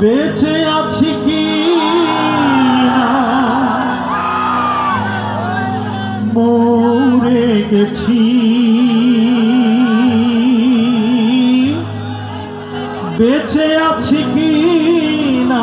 বেঁচে আছি কি মরে গেছি। বেঁচে আছি কি না?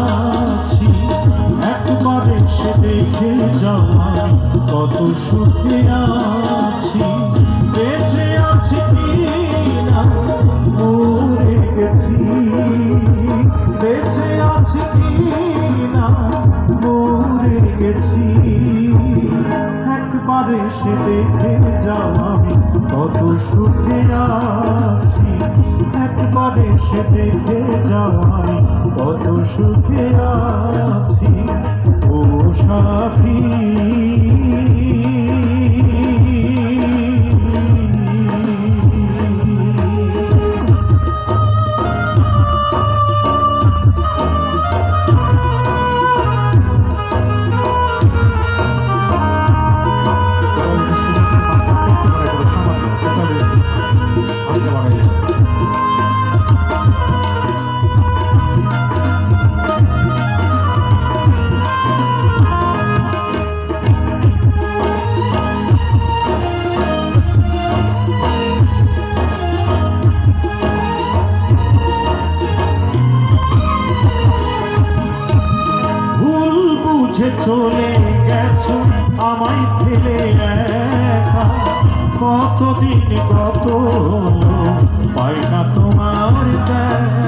একবারে সে দেখে যাও আমি কত সুখে আছি। বেঁচে আছি কি না? মরে গেছি। বেঁচে আছি কি না? মরে গেছি। একবারে সে দেখে যাও আমি কত সুখে আছি। একবারে সে দেখে যাও আমি কত সুখে আছি। চলে গেছো, আমায় ফেলে একা। কতদিন কত পাই না তোমার দেখা।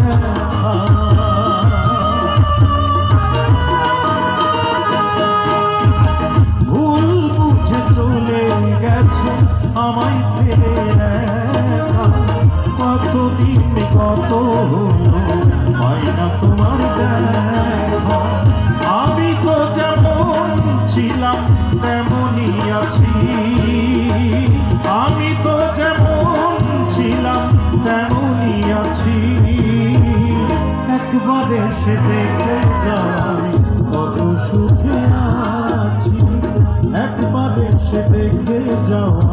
আমায় ফেলে কতদিন কত পাই না তোমার আমি তো ছিলাম তেমনই আছি। আমি তো যেমন ছিলাম তেমনই আছি। একবারে সে দেখে যাই কত সুখে আছি। একবারে সে দেখে যাও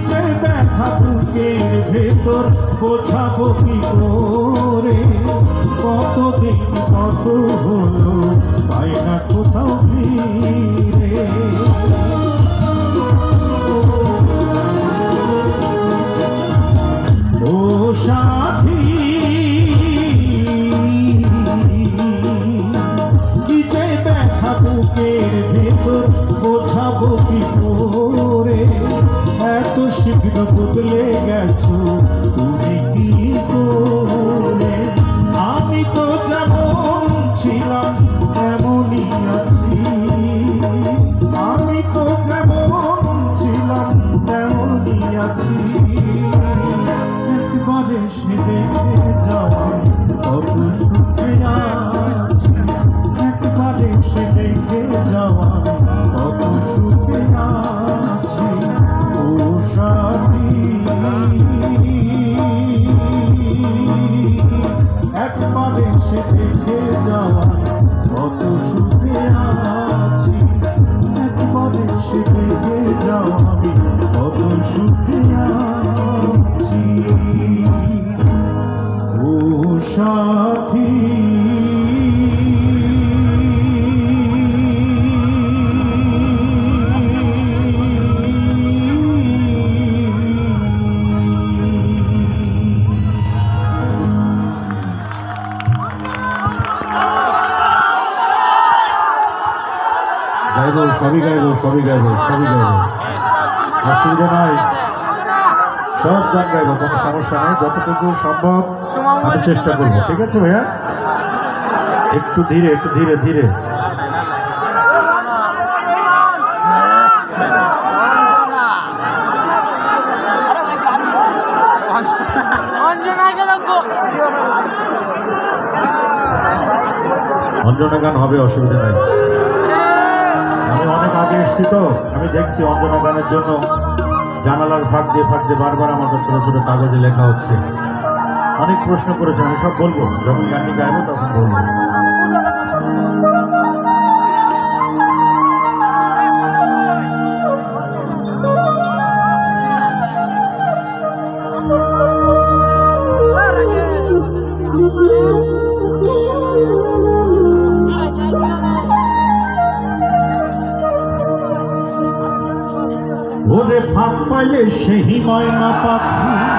যে ব্যথা বুকের ভেতর বোঝাবো কি করে? কতদিন, কত হলো? পাই না কোথাও ফিরে? ও সাথী কি ব্যথা বুকের ভেতর বোঝাবো বদলে গেছো তুমি একবারে সে সবই গাইবো সবই গাইবো। অসুবিধা নাই। সব গান গাইবো, কোনো সমস্যা নেই। যতটুকু সম্ভব আমি চেষ্টা করব, ঠিক আছে ভাইয়া? একটু ধীরে একটু ধীরে ধীরে। অঞ্জনা গান হবে, অসুবিধা নাই। অনেক তো আমি দেখছি অঞ্জনা গানের জন্য জানালার ফাঁক দিয়ে ফাঁক দিয়ে বারবার আমাকে ছোট ছোট কাগজে লেখা হচ্ছে। অনেক প্রশ্ন করেছে, আমি সব বলব। যখন গানটি গাইবো তখন বলব। ওরে ফাঁক পাইলে সেই ময়না পাখি।